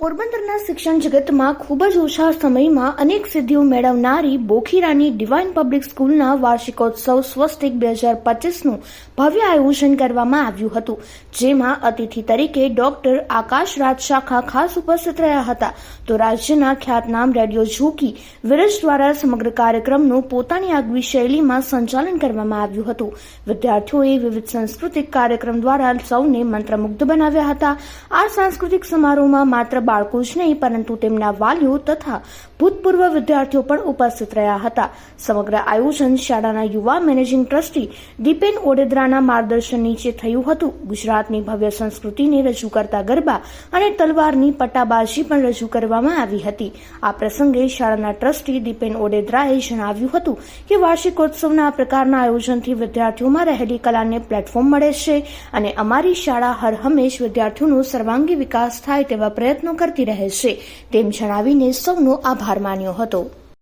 પોરબંદરના શિક્ષણ જગતમાં ખૂબ જ ઓછા સમયમાં અનેક સિદ્ધિઓ મેળવનારી બોખીરાની ડિવાઇન પબ્લિક સ્કૂલના વાર્ષિકોત્સવ સ્વસ્તિક બે હજાર પચીસનું ભવ્ય આયોજન કરવામાં આવ્યું હતું, જેમાં અતિથિ તરીકે ડોક્ટર આકાશ રાજ ખાસ ઉપસ્થિત રહ્યા હતા. તો રાજ્યના ખ્યાતનામ રેડિયો જોકી વિરજ દ્વારા સમગ્ર કાર્યક્રમનું પોતાની આગવી શૈલીમાં સંચાલન કરવામાં આવ્યું હતું. વિદ્યાર્થીઓએ વિવિધ સાંસ્કૃતિક કાર્યક્રમ દ્વારા સૌને મંત્રમુગ્ધ બનાવ્યા હતા. આ સાંસ્કૃતિક સમારોહમાં માત્ર બાળકો જ નહીં, પરંતુ તેમના વાલીઓ તથા ભૂતપૂર્વ વિદ્યાર્થીઓ પણ ઉપસ્થિત રહ્યા હતા. સમગ્ર આયોજન શાળાના યુવા મેનેજિંગ ટ્રસ્ટી દીપેન ઓડેદરાના માર્ગદર્શન નીચે થયું હતું. ગુજરાતની ભવ્ય સંસ્કૃતિને રજૂ કરતા ગરબા અને તલવારની પટ્ટાબાજી પણ રજૂ કરવામાં આવી હતી. આ પ્રસંગે શાળાના ટ્રસ્ટી દીપેન ઓડેદરાએ જણાવ્યું હતું કે વાર્ષિકોત્સવના આ પ્રકારના આયોજનથી વિદ્યાર્થીઓમાં રહેલી કલાને પ્લેટફોર્મ મળે છે અને અમારી શાળા હર હંમેશ વિદ્યાર્થીઓનો સર્વાંગી વિકાસ થાય તેવા પ્રયત્નો કરતી રહેશે તેમ જણાવીને સૌનો આભાર માન્યો હતો.